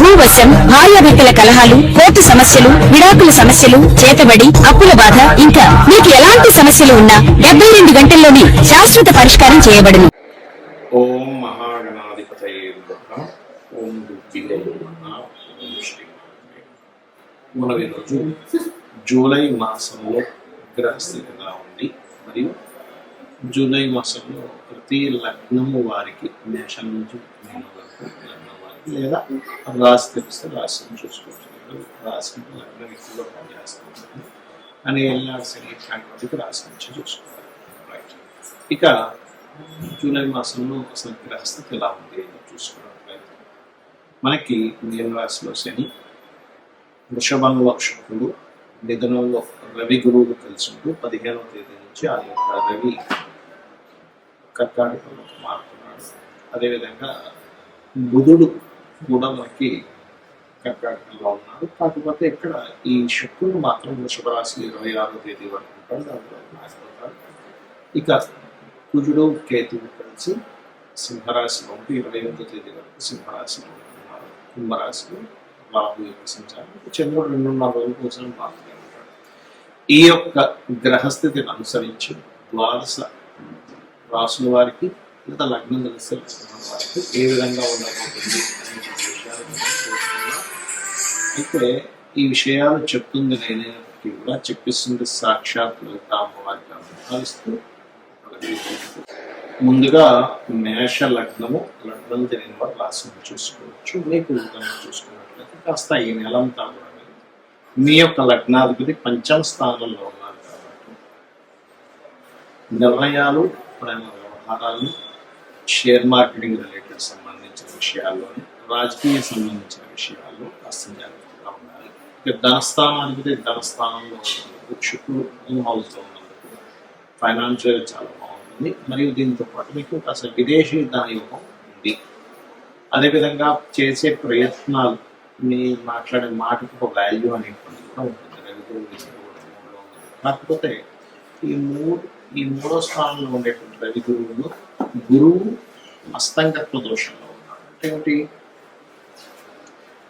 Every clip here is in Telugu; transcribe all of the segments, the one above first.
భూవశం భార్యాభర్తల కలహాలు కోర్టు సమస్యలు విడాకుల సమస్యలు చేతబడి అప్పుల బాధ ఇంకా మీకు ఎలాంటి సమస్యలు ఉన్నా డెబ్బై రెండు గంటల్లోనే శాశ్వత పరిష్కారం చేయబడును. ఓం ఓం మనం ఈరోజు జూలై మాసంలో గ్రహస్థితి ఎలా ఉంది. మరియు జూలై మాసంలో ప్రతి లగ్నము వారికి మేషం నుంచి వరకు లగ్నం లేదా రాసి తెలిస్తే రాసి చూసుకుంటున్నారు రాశి అంటే లగ్నం పనిచేస్తున్నారు అని వెళ్ళాల్సిన ఇట్లాంటి వాటికి రాశి నుంచి చూసుకోవాలి రైట్ ఇక జూలై మాసంలో అసలు గ్రహస్థితి ఎలా ఉంది అని చూసుకున్నట్లయితే మనకి మీన రాశిలో శని వృషభంలో శుక్రుడు నిధనంలో రవి గురువులు కలిసింటూ పదిహేనవ తేదీ నుంచి ఆ యొక్క రవి కర్కాటకంలో మారుతున్నాడు అదేవిధంగా బుధుడు కూడా మనకి కర్కాటకంలో ఉన్నారు. కాకపోతే ఇక్కడ ఈ శుక్రుడు మాత్రం వృషభరాశి ఇరవై ఆరో తేదీ వరకు ఉంటారు. దాంట్లో మారిపోతాడు ఇక కుజుడు కేతువు కలిసి సింహరాశిలో ఉంటే ఇరవై ఎనిమిదో తేదీ వరకు సింహరాశిలో ఉంటున్నారు కుంభరాశిలో రాహు యొక్క సంచారం. చంద్రుడు రెండున్నర రోజుల కోసం మాత్రమే ఉంటాడు. ఈ యొక్క గ్రహస్థితిని అనుసరించి ద్వాదశ రాసుల వారికి లేదా లగ్నం తెలిసి వారికి ఏ విధంగా ఉండబోతుంది అయితే ఈ విషయాలు చెప్తుంది నేనైనప్పటికీ కూడా చెప్పిస్తుంది సాక్షాత్ లలిత అమ్మవారికి భావిస్తూ ముందుగా మేష లగ్నము లగ్నం తెలియని వారు రాశిని చూసుకోవచ్చు మీకు కనుక చూసుకున్నట్లయితే కాస్త ఈ నెలంతా కూడా మీ యొక్క లగ్నాధిపతి పంచమ స్థానంలో ఉన్నారు కాబట్టి నిర్ణయాలు ప్రేమ వ్యవహారాలు షేర్ మార్కెటింగ్ రిలేటెడ్ సంబంధించిన విషయాల్లో రాజకీయ సంబంధించిన విషయాల్లో కాస్త జాగ్రత్తగా ఉండాలి. ఇక ధనస్థానానికి ధనస్థానంలో శుక్రుడు హౌస్లో ఉన్నందుకు ఫైనాన్షియల్ చాలా బాగుంటుంది. మరియు దీంతో పాటు మీకు అసలు విదేశీ ధనయోగం ఉంది. అదేవిధంగా చేసే ప్రయత్నాలు మీ మాట్లాడే మాటకు ఒక వాల్యూ అనేటువంటిది కూడా ఉంటుంది. కాకపోతే ఈ మూడు ఈ మూడో స్థానంలో ఉండేటువంటి రవి గురువులు గురువు అస్తంగత్వ దోషంలో ఉన్నాడు అంటే ఏమిటి?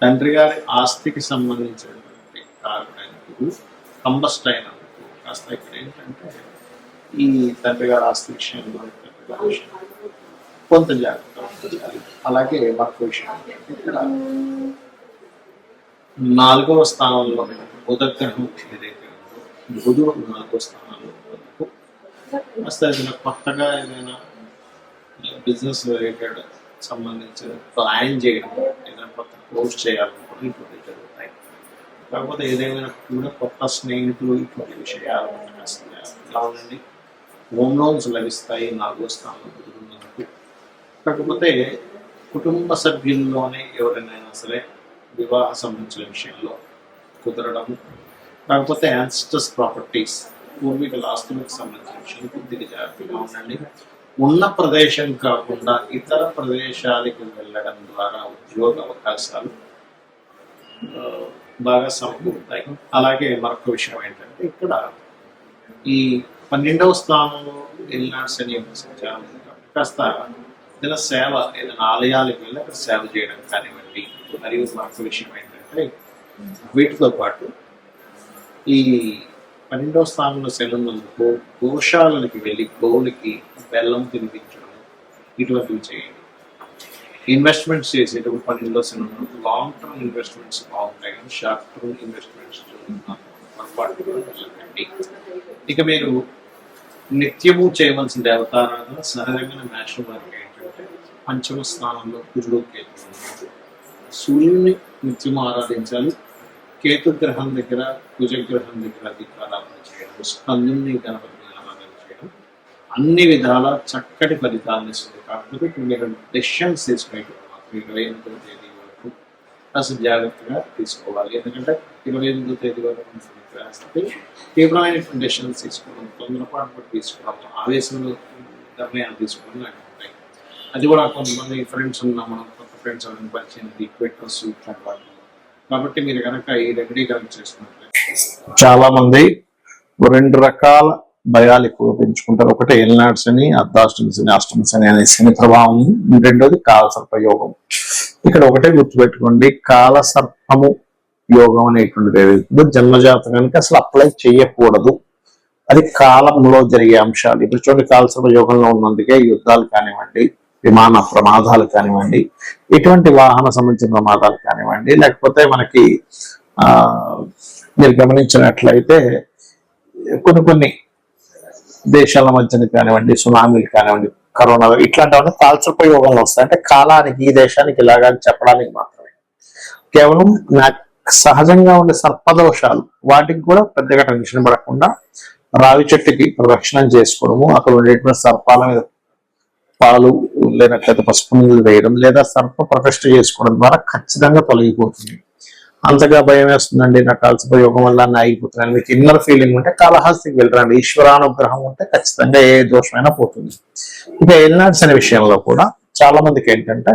తండ్రి గారి ఆస్తికి సంబంధించినటువంటి కారణమైన గురువు కంబస్ట్ అయినందుకు కాస్త ఇక్కడ ఏంటంటే ఈ తండ్రి గారి ఆస్తి విషయంలో కొంత జాగ్రత్త అలాగే మరొక విషయం ఇక్కడ నాలుగవ స్థానంలో బుధ ఏదైతే మృదు బుధుడు నాలుగవ కాస్త ఏదైనా కొత్తగా ఏదైనా బిజినెస్ రిలేటెడ్ సంబంధించిన ప్లాన్ చేయడం ఏదైనా కొత్త క్లోజ్ చేయాలనుకోవడం ఇటువంటి జరుగుతాయి కాకపోతే ఏదైనా కూడా కొత్త స్నేహితులు ఇటువంటి విషయాలు ఉంటే ఉండండి హోమ్ లోన్స్ లభిస్తాయి నాలుగో స్థానంలో బుధుడు కాకపోతే కుటుంబ సభ్యుల్లోనే ఎవరైనా సరే వివాహ సంబంధించిన విషయంలో కుదరడం కాకపోతే యాన్స్టర్స్ ప్రాపర్టీస్ పూర్వీకుల ఆస్తులకు సంబంధించిన విషయం కొద్దిగా జాగ్రత్తగా ఉండండి. ఉన్న ప్రదేశం కాకుండా ఇతర ప్రదేశాలకు వెళ్ళడం ద్వారా ఉద్యోగ అవకాశాలు బాగా సమకూరుతాయి. అలాగే మరొక విషయం ఏంటంటే ఇక్కడ ఈ పన్నెండవ స్థానంలో వెళ్ళినాడు శని యొక్క సంచారం కాస్త ఏదైనా సేవ ఏదైనా ఆలయాలకు వెళ్ళి అక్కడ సేవ చేయడం కానివ్వండి. మరియు మరొక విషయం ఏంటంటే వీటితో పాటు ఈ పన్నెండవ స్థానంలో శని ఉన్నందుకు గోశాలకి వెళ్ళి గోవులకి బెల్లం తినిపించడం ఇటువంటివి చేయండి. ఇన్వెస్ట్మెంట్స్ చేసేటప్పుడు పన్నెండో శని లాంగ్ టర్మ్ ఇన్వెస్ట్మెంట్స్ బాగుంటాయి. కానీ షార్ట్ టర్మ్ ఇన్వెస్ట్మెంట్స్ పొరపాటు వెళ్ళకండి. ఇక మీరు నిత్యము చేయవలసిన దేవతారాధన సహజమైన నేషనల్ మార్కెట్ ఏంటంటే పంచమ స్థానంలో కుజుడు సూర్యుని నిత్యము ఆరాధించాలి. కేతు గ్రహం దగ్గర కుజగ్రహం దగ్గర దీపారాధన చేయడం స్కందుని గణపతి ఆరాధన చేయడం అన్ని విధాల చక్కటి ఫలితాలను ఇస్తుంది. కాకపోతే మీరు డెసిషన్స్ తీసుకునేటప్పుడు మాత్రం ఇరవై ఎనిమిదో తేదీ వరకు అసలు జాగ్రత్తగా తీసుకోవాలి. ఎందుకంటే ఇరవై ఎనిమిదో తేదీ వరకు మనకి తీవ్రమైనటువంటి డెసిషన్స్ తీసుకోవడం తొందరపాటు తీసుకోవడం ఆవేశంలో నిర్ణయాలు తీసుకోవడం లాంటివి ఉంటాయి. అది కూడా కొంతమంది ఫ్రెండ్స్ ఉన్నాం మనం కొత్త ఫ్రెండ్స్ ఎవరైనా పరిచయం ఈక్వేటర్స్ ఇట్లాంటి వాళ్ళు కాబట్టి మీరు కనుక ఈ రెమెడీ కనుక చేసుకున్నట్లయితే చాలా మంది రెండు రకాల భయాలు ఎక్కువ పెంచుకుంటారు. ఒకటి ఎల్నాడ్స్ అని అర్ధాష్టమి శని అష్టమి శని అనే శని ప్రభావం. రెండోది కాలసర్ప యోగం. ఇక్కడ ఒకటే గుర్తుపెట్టుకోండి కాలసర్పము యోగం అనేటువంటిది ఏదైతుందో జన్మజాతకానికి అసలు అప్లై చేయకూడదు. అది కాలంలో జరిగే అంశాలు. ఇప్పుడు చూడండి కాలసర్ప యోగంలో ఉన్నందుకే యుద్ధాలు కానివ్వండి విమాన ప్రమాదాలు కానివ్వండి ఇటువంటి వాహన సంబంధించిన ప్రమాదాలు కానివ్వండి లేకపోతే మనకి మీరు గమనించినట్లయితే కొన్ని కొన్ని దేశాల మధ్యన కానివ్వండి సునామీలు కానివ్వండి కరోనా ఇట్లాంటివన్నీ కాల్చపోయి యోగంలో వస్తాయి. అంటే కాలానికి ఈ దేశానికి ఇలాగా అని చెప్పడానికి మాత్రమే. కేవలం నాకు సహజంగా ఉండే సర్పదోషాలు వాటికి కూడా పెద్దగా టెన్షన్ పడకుండా రావి చెట్టుకి ప్రదక్షిణం చేసుకోవడము అక్కడ ఉండేటువంటి సర్పాల మీద పాలు లేనట్లయితే పసుపు నీళ్ళు వేయడం లేదా సర్ప ప్రతిష్ట చేసుకోవడం ద్వారా ఖచ్చితంగా తొలగిపోతుంది. అంతగా భయం వేస్తుందండి. నాకు కలిసి ప్రయోగం వల్ల అన్నీ ఆగిపోతున్నాను మీకు ఇన్నర్ ఫీలింగ్ ఉంటే కాళహస్తికి వెళ్ళరండి. ఈశ్వరానుగ్రహం ఉంటే ఖచ్చితంగా ఏ దోషమైనా పోతుంది. ఇక ఎల్నాడ్స్ అనే విషయంలో కూడా చాలా మందికి ఏంటంటే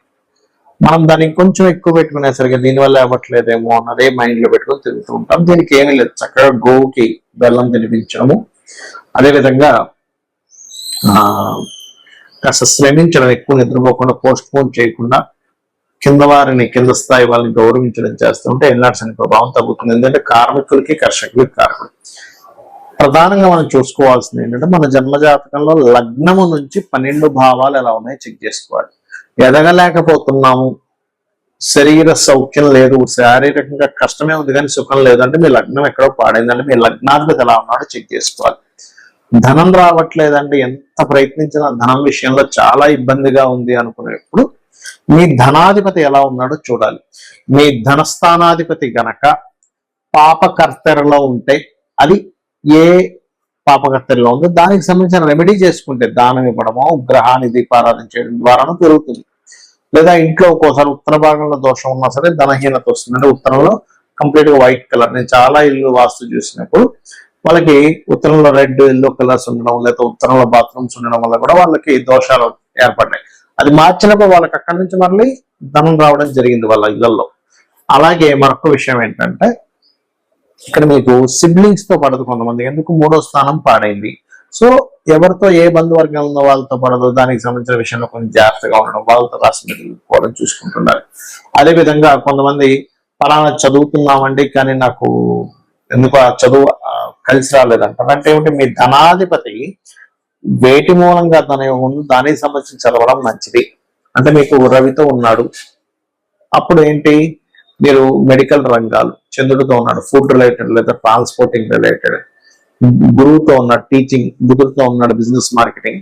మనం దాన్ని కొంచెం ఎక్కువ పెట్టుకునేసరికి దీనివల్ల అవ్వట్లేదేమో అన్నదే మైండ్లో పెట్టుకొని తిరుగుతూ ఉంటాం. దీనికి ఏమీ లేదు. చక్కగా గోవుకి బెల్లం తినిపించడము. అదేవిధంగా ఆ కాస్త శ్రమించడం ఎక్కువ నిద్రపోకుండా పోస్ట్ పోన్ చేయకుండా కింద వారిని కింద స్థాయి వాళ్ళని గౌరవించడం చేస్తుంటే ఎల్నాడ్స్ అనే ప్రభావం తగ్గుతుంది. ఎందుకంటే కార్మికులకి కర్షకులకి కారణం. ప్రధానంగా మనం చూసుకోవాల్సింది ఏంటంటే మన జన్మ జాతకంలో లగ్నము నుంచి పన్నెండు భావాలు ఎలా ఉన్నాయో చెక్ చేసుకోవాలి. ఎదగలేకపోతున్నాము. శరీర సౌఖ్యం లేదు శారీరకంగా కష్టమే ఉంది కానీ సుఖం లేదంటే మీ లగ్నం ఎక్కడో పాడైందంటే మీ లగ్నాధిపతి ఎలా ఉన్నాడో చెక్ చేసుకోవాలి. ధనం రావట్లేదండి. ఎంత ప్రయత్నించినా ధనం విషయంలో చాలా ఇబ్బందిగా ఉంది అనుకునేప్పుడు మీ ధనాధిపతి ఎలా ఉన్నాడో చూడాలి. మీ ధనస్థానాధిపతి గనక పాపకర్తెరలో ఉంటే అది ఏ పాపకర్తెరలో ఉందో. దానికి సంబంధించిన రెమెడీ చేసుకుంటే దానం ఇవ్వడమో గ్రహాన్ని దీపారాధన చేయడం ద్వారానో పెరుగుతుంది లేదా ఇంట్లో ఒక్కోసారి ఉత్తర భాగంలో దోషం ఉన్నా సరే ధనహీనత వస్తుంది అంటే ఉత్తరంలో కంప్లీట్గా వైట్ కలర్ నేను చాలా ఇల్లు వాస్తు చూసినప్పుడు వాళ్ళకి ఉత్తరంలో రెడ్ ఎల్లో కలర్స్ ఉండడం లేదా ఉత్తరంలో బాత్రూమ్స్ ఉండడం వల్ల కూడా వాళ్ళకి దోషాలు ఏర్పడ్డాయి. అది మార్చినప్పుడు వాళ్ళకి అక్కడి నుంచి మళ్ళీ ధనం రావడం జరిగింది వాళ్ళ ఇళ్ళలో. అలాగే మరొక విషయం ఏంటంటే ఇక్కడ మీకు సిబ్లింగ్స్తో పడదు కొంతమంది. ఎందుకు? మూడో స్థానం పాడైంది. సో ఎవరితో ఏ బంధువర్గం ఉన్న వాళ్ళతో పడదు. దానికి సంబంధించిన విషయంలో కొంచెం జాగ్రత్తగా ఉండడం వాళ్ళతో రాసి పోవడం చూసుకుంటున్నారు. అదే విధంగా కొంతమంది పలానా చదువుతున్నామండి కానీ నాకు ఎందుకు ఆ చదువు కలిసి రాలేదంటారు. అంటే ఏమిటి? మీ ధనాధిపతి వేటి మూలంగా తన ఉంది దానికి సంబంధించి చదవడం మంచిది. అంటే మీకు రవితో ఉన్నాడు. అప్పుడు ఏంటి? మీరు మెడికల్ రంగాలు చంద్రుడితో ఉన్నాడు ఫుడ్ రిలేటెడ్ లేదా ట్రాన్స్పోర్టింగ్ రిలేటెడ్ గురువుతో ఉన్నాడు టీచింగ్ బుధుడితో ఉన్నాడు బిజినెస్ మార్కెటింగ్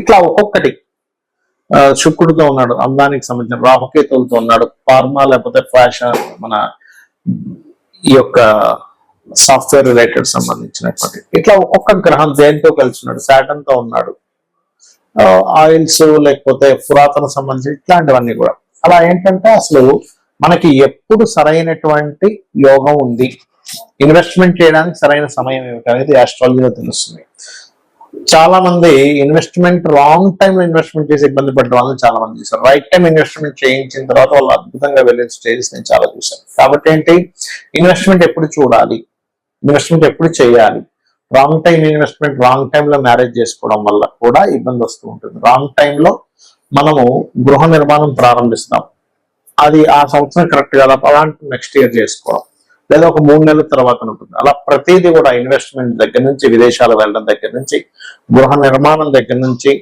ఇట్లా ఒక్కొక్కటి. శుక్రుడితో ఉన్నాడు అందానికి సంబంధించిన రాహుకేతులతో ఉన్నాడు ఫార్మా లేకపోతే ఫ్యాషన్ మన ఈ యొక్క సాఫ్ట్వేర్ రిలేటెడ్ సంబంధించినటువంటి. ఇట్లా ఒక్కొక్క గ్రహం దేనితో కలిసి ఉన్నాడు? శాటన్తో ఉన్నాడు. ఆయిల్స్ లేకపోతే పురాతన సంబంధించి ఇట్లాంటివన్నీ కూడా. అలా ఏంటంటే అసలు మనకి ఎప్పుడు సరైనటువంటి యోగం ఉంది. ఇన్వెస్ట్మెంట్ చేయడానికి సరైన సమయం ఏమిటి అనేది ఆస్ట్రాలజీలో తెలుస్తుంది. చాలా మంది ఇన్వెస్ట్మెంట్ రాంగ్ టైం లో ఇన్వెస్ట్మెంట్ చేసి ఇబ్బంది పడ్డ వాళ్ళు చాలా మంది చూసారు రైట్ టైం ఇన్వెస్ట్మెంట్ చేయించిన తర్వాత వాళ్ళు అద్భుతంగా వెళ్ళిన స్టేజెస్ నేను చాలా చూశాను. కాబట్టి ఏంటి? ఇన్వెస్ట్మెంట్ ఎప్పుడు చూడాలి? ఇన్వెస్ట్మెంట్ ఎప్పుడు చేయాలి? రాంగ్ టైం ఇన్వెస్ట్మెంట్ రాంగ్ టైంలో మ్యారేజ్ చేసుకోవడం వల్ల కూడా ఇబ్బంది వస్తూ ఉంటుంది. రాంగ్ టైంలో మనము గృహ నిర్మాణం ప్రారంభిస్తాం. అది ఆ సంవత్సరం కరెక్ట్ కదా. అలాంటి నెక్స్ట్ ఇయర్ చేసుకోవడం. లేదా ఒక మూడు నెలల తర్వాత ఉంటుంది అలా ప్రతిదీ కూడా ఇన్వెస్ట్మెంట్ దగ్గర నుంచి విదేశాలు వెళ్ళడం దగ్గర నుంచి గృహ నిర్మాణం దగ్గర నుంచి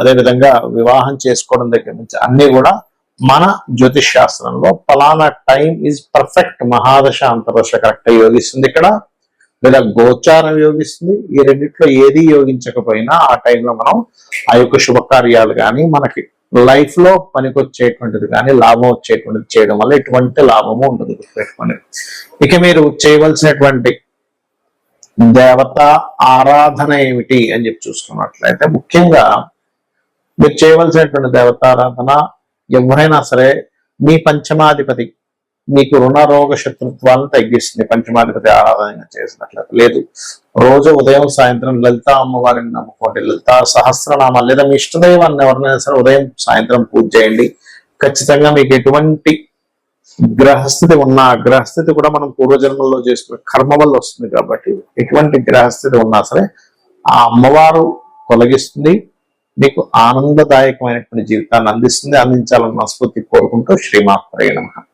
అదేవిధంగా వివాహం చేసుకోవడం దగ్గర నుంచి అన్ని కూడా మన జ్యోతిష్ శాస్త్రంలో ఫలానా టైం ఈజ్ పర్ఫెక్ట్ మహాదశ అంతర్దశ కరెక్ట్ యోగిస్తుంది ఇక్కడ. లేదా గోచారం యోగిస్తుంది. ఈ రెండిట్లో ఏది యోగించకపోయినా ఆ టైంలో మనం ఆ యొక్క శుభకార్యాలు కానీ మనకి లైఫ్లో పనికొచ్చేటువంటిది కానీ లాభం వచ్చేటువంటిది చేయడం వల్ల ఎటువంటి లాభము ఉండదు గుర్తుపెట్టుకోండి ఇక మీరు చేయవలసినటువంటి దేవత ఆరాధన ఏమిటి అని చెప్పి చూసుకున్నట్లయితే ముఖ్యంగా మీరు చేయవలసినటువంటి దేవతారాధన ఎవరైనా సరే మీ పంచమాధిపతి మీకు రుణ రోగ శత్రుత్వాలను తగ్గిస్తుంది. పంచమాధిపతి ఆరాధన చేసినట్లయితే. లేదు. రోజు ఉదయం సాయంత్రం లలిత అమ్మవారిని నమ్ముకోండి. లలిత సహస్రనామాలు లేదా మీ ఇష్టదైవాన్ని ఎవరినైనా సరే ఉదయం సాయంత్రం పూజ చేయండి. ఖచ్చితంగా మీకు ఎటువంటి గ్రహస్థితి ఉన్న ఆ గ్రహస్థితి కూడా మనం పూర్వజన్మల్లో చేసుకున్న కర్మ వల్ల వస్తుంది కాబట్టి ఎటువంటి గ్రహస్థితి ఉన్నా సరే ఆ అమ్మవారు తొలగిస్తుంది. మీకు ఆనందదాయకమైనటువంటి జీవితాన్ని అందిస్తుంది. అందించాలని మనస్ఫూర్తి కోరుకుంటూ శ్రీమాత్రే నమః.